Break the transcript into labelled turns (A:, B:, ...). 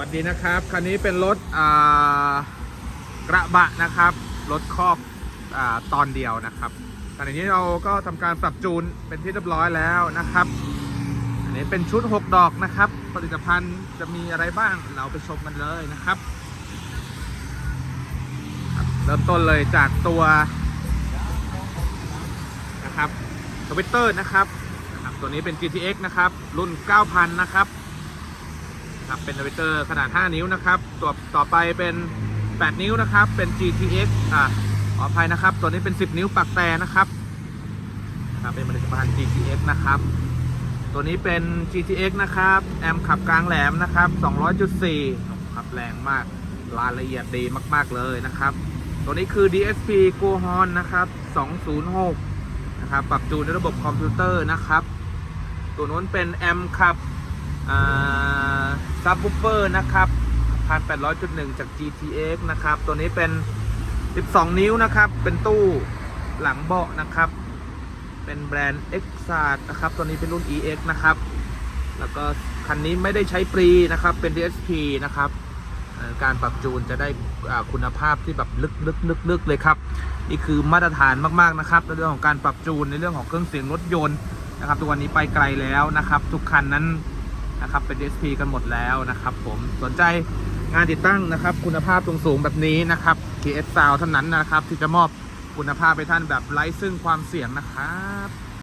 A: วัสดีนะครับ คันนี้เป็นร
B: ถอ่ากระบะนะครับ รถคอกอ่าตอนเดียวนะครับขณะนี้เราก็ทำการปรับจูนเป็นที่เรียบร้อยแล้วนะครับ อันนี้เป็นชุด 6 ดอกนะครับ ผลิตภัณฑ์จะมีอะไรบ้างเราไปชมกันเลยนะครับ เริ่มต้นเลยจากตัวนะครับทวิตเตอร์นะครับนะครับ ตัวนี้เป็น GTX นะครับ รุ่น 9,000 นะครับ ครับ เป็นนาวิเตอร์ขนาด 5 นิ้วนะครับ ตัวต่อไปเป็น 8 นิ้วนะครับ เป็น GTX อ่าขออภัยนะครับ ตัวนี้เป็น 10 นิ้วปักแต่นะครับนะครับ เป็นผลิตภัณฑ์ GTX นะครับ ตัวนี้เป็น GTX นะครับ แอมป์ขับกลางแหลมนะครับ 200.4ขับแรงมาก รายละเอียดดีมาก ๆ เลยนะครับ ตัวนี้คือ DSP g o h o n นะครับ 206 นะครับ ปรับจูนในระบบคอมพิวเตอร์นะครับ ตัวนู้นเป็นแอมป์ขับ ซับ w ูเ e อร์นะครับ 1,800.1 จาก GTX นะครับ ตัวนี้เป็น 12 นิ้วนะครับ เป็นตู้หลังเบาะนะครับ เป็นแบรนด์ e x a r นะครับ ตัวนี้เป็นรุ่น EX นะครับ แล้วก็คันนี้ไม่ได้ใช้ปรีนะครับ เป็น DSP นะครับการปรับจูนจะได้คุณภาพที่แบบลึกลึกลึกลึกเลยครับ นี่คือมาตรฐานมากๆนะครับในเรื่องของการปรับจูนในเรื่องของเครื่องเสียงรถยนต์นะครับ ตัวนี้ไปไกลแล้วนะครับ ทุกคันนั้น นะครับเป็น DSP กันหมดแล้วนะครับ ผมสนใจงานติดตั้งนะครับ คุณภาพสูงแบบนี้นะครับ KS Sound เท่านั้นนะครับ ที่จะมอบคุณภาพไปท่านแบบไร้ซึ่งความเสี่ยงนะครับ